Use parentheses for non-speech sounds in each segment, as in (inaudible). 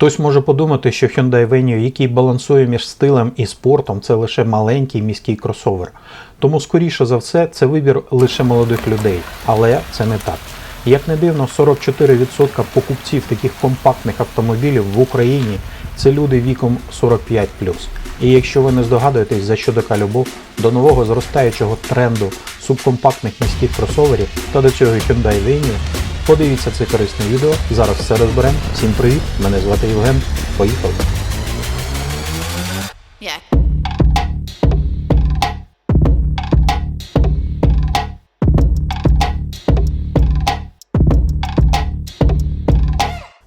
Хтось може подумати, що Hyundai Venue, який балансує між стилем і спортом, це лише маленький міський кросовер. Тому, скоріше за все, це вибір лише молодих людей. Але це не так. Як не дивно, 44% покупців таких компактних автомобілів в Україні це люди віком 45 І якщо ви не здогадуєтесь, за що така любов до нового зростаючого тренду субкомпактних міських кросоверів та до цього Hyundai Venue, подивіться це корисне відео. Зараз все розберемо. Всім привіт! Мене звати Євген. Поїхали! Yeah.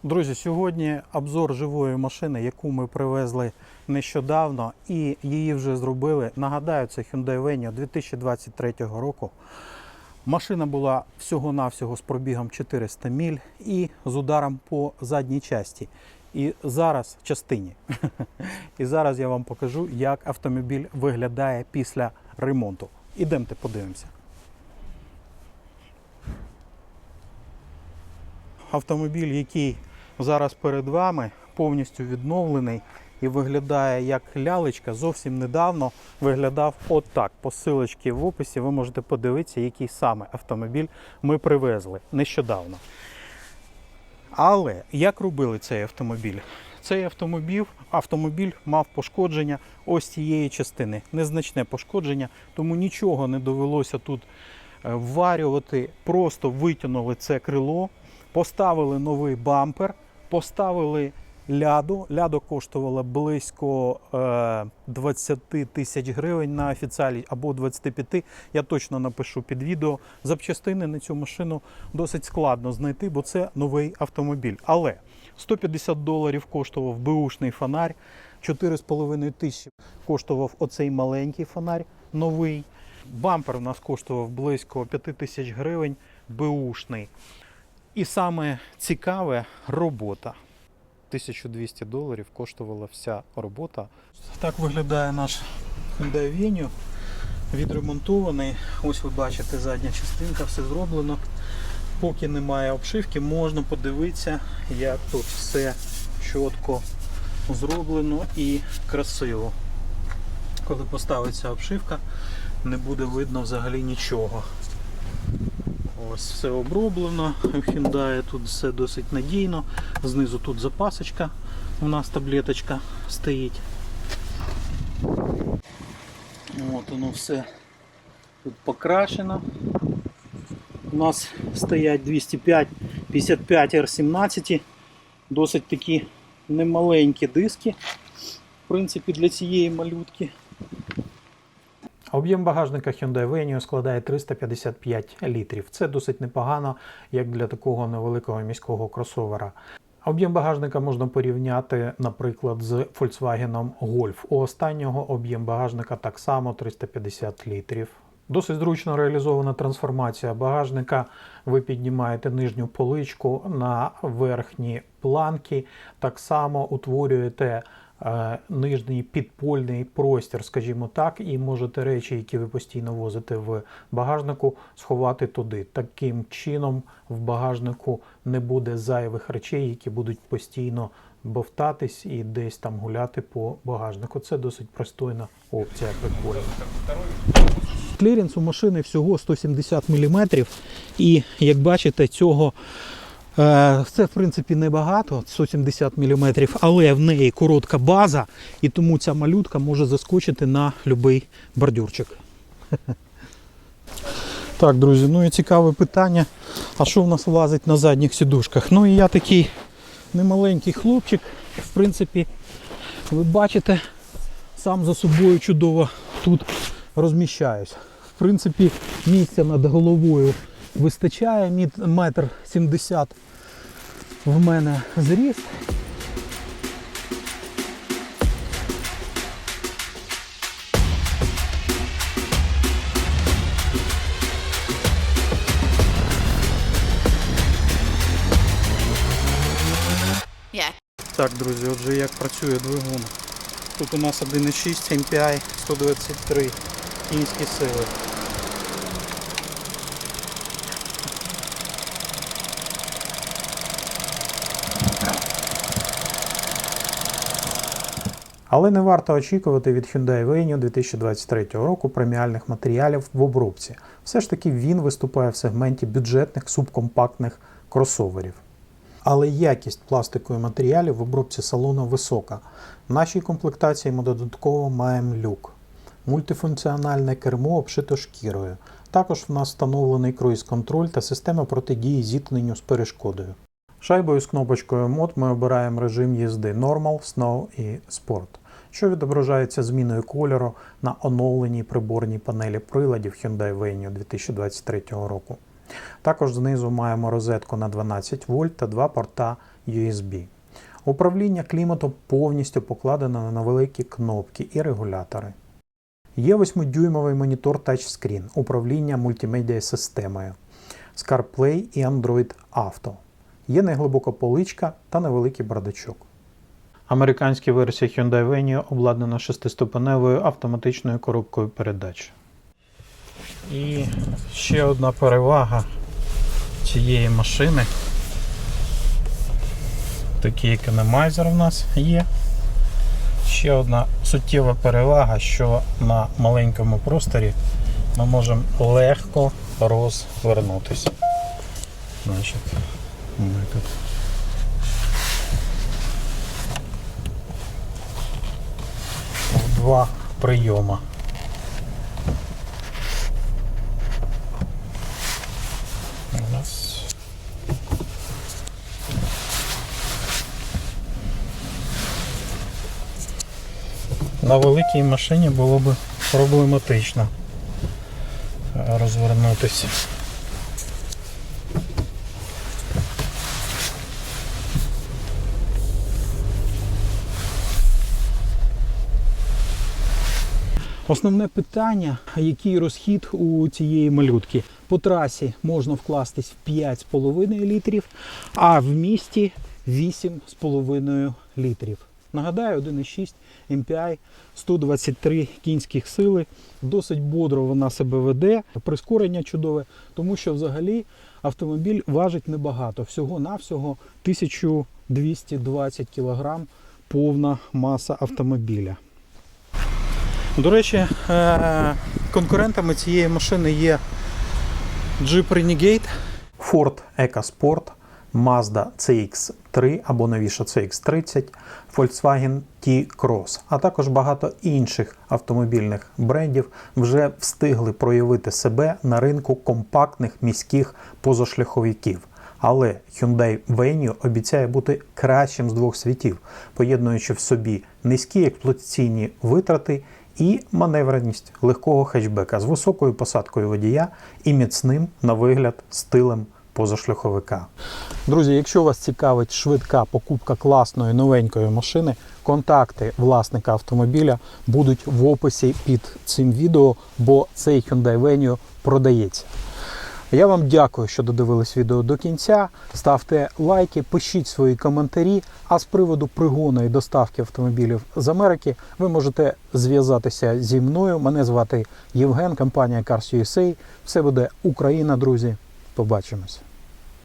Друзі, сьогодні обзор живої машини, яку ми привезли нещодавно, і її вже зробили. Нагадаю, це Hyundai Venue 2023 року. Машина була всього-навсього з пробігом 400 міль і з ударом по задній часті. І зараз частині. (laughs) І зараз я вам покажу, як автомобіль виглядає після ремонту. Ідемте подивимося. Автомобіль, який зараз перед вами, повністю відновлений і виглядає як лялечка. Зовсім недавно виглядав отак. По силочці в описі ви можете подивитися, який саме автомобіль ми привезли нещодавно. Але як робили цей автомобіль? Цей автомобіль, автомобіль мав пошкодження ось цієї частини. Незначне пошкодження, тому нічого не довелося тут е, вварювати. Просто витягнули це крило, поставили новий бампер, поставили ляду. Ляду коштувала близько е, 20 тисяч гривень на офіціалі або 25. Я точно напишу під відео. Запчастини на цю машину досить складно знайти, бо це новий автомобіль. Але 150 доларів коштував беушний фонарь, 4,5 тисячі коштував оцей маленький фонарь новий. Бампер у нас коштував близько 5 тисяч гривень, беушний. І саме цікаве робота. 1200 доларів коштувала вся робота. Так виглядає наш Hyundai Venue. Відремонтований. Ось ви бачите задня частинка, все зроблено. Поки немає обшивки, можна подивитися, як тут все чітко зроблено і красиво. Коли поставиться обшивка, не буде видно взагалі нічого. Ось все оброблено. У Hyundai тут все досить надійно. Знизу тут запасочка. У нас таблеточка стоїть. От воно все тут покрашено. У нас стоять 205 55 R17. Досить такі немаленькі диски. В принципі, для цієї малютки. Об'єм багажника Hyundai Venue складає 355 літрів. Це досить непогано, як для такого невеликого міського кросовера. Об'єм багажника можна порівняти, наприклад, з Volkswagen Golf. У останнього об'єм багажника так само 350 літрів. Досить зручно реалізована трансформація багажника. Ви піднімаєте нижню поличку на верхні планки, так само утворюєте нижній підпольний простір, скажімо так, і можете речі, які ви постійно возите в багажнику, сховати туди. Таким чином в багажнику не буде зайвих речей, які будуть постійно бовтатись і десь там гуляти по багажнику. Це досить пристойна опція, прикольна. Кліренс у машини всього 170 мм, і як бачите, цього е, це в принципі небагато, 170 мм, але в неї коротка база, і тому ця малютка може заскочити на будь-який бордюрчик. (laughs) Так, друзі, ну і цікаве питання. А що в нас влазить на задніх сідушках? Ну і я такий немаленький хлопчик. В принципі, ви бачите, сам за собою чудово тут розміщаюсь. В принципі, місця над головою вистачає, метр сімдесят в мене. Yeah. Так, друзі, отже, як працює двигун. Тут у нас 1.6 MPI 123 кінські сили. Але не варто очікувати від Hyundai Venue 2023 року преміальних матеріалів в обробці. Все ж таки він виступає в сегменті бюджетних субкомпактних кросоверів. Але якість пластикових матеріалів в обробці салону висока. В нашій комплектації ми додатково маємо люк. Мультифункціональне кермо обшито шкірою. Також в нас встановлений круїз-контроль та система протидії зіткненню з перешкодою. Шайбою з кнопочкою мод ми обираємо режим їзди Normal, Snow і Sport, що відображається зміною кольору на оновленій приборній панелі приладів Hyundai Venue 2023 року. Також знизу маємо розетку на 12 вольт та два порта USB. Управління кліматом повністю покладено на великі кнопки і регулятори. Є 8-дюймовий монітор тачскрін, управління мультимедіа системою, CarPlay і Android Auto. Є неглибока поличка та невеликий бардачок. Американська версія Hyundai Venue обладнана шестиступеневою автоматичною коробкою передач. І ще одна перевага цієї машини. Такий економайзер в нас є. Ще одна суттєва перевага, що на маленькому просторі ми можемо легко розвернутися. Значить, ми тут. в Два прийома. На великій машині було б проблематично розвернутися. Основне питання, який розхід у цієї малютки. По трасі можна вкластись в 5,5 літрів, а в місті 8,5 літрів. Нагадаю, 1,6 MPI, 123 кінських сили. Досить бодро вона себе веде, прискорення чудове, тому що взагалі автомобіль важить небагато. Всього-навсього 1220 кг повна маса автомобіля. До речі, е, конкурентами цієї машини є Jeep Renegade, Ford EcoSport, Mazda CX3 або новіша CX30, Volkswagen T-Cross, а також багато інших автомобільних брендів вже встигли проявити себе на ринку компактних міських позашляховиків. Але Hyundai Venue обіцяє бути кращим з двох світів, поєднуючи в собі низькі експлуатаційні витрати і маневреність легкого хетчбека з високою посадкою водія і міцним на вигляд стилем позашляховика. Друзі, якщо вас цікавить швидка покупка класної новенької машини, контакти власника автомобіля будуть в описі під цим відео, бо цей Hyundai Venue продається. Я вам дякую, що додивились відео до кінця. Ставте лайки, пишіть свої коментарі. А з приводу пригону і доставки автомобілів з Америки ви можете зв'язатися зі мною. Мене звати Євген, компанія Cars USA. Все буде Україна, друзі. Побачимось.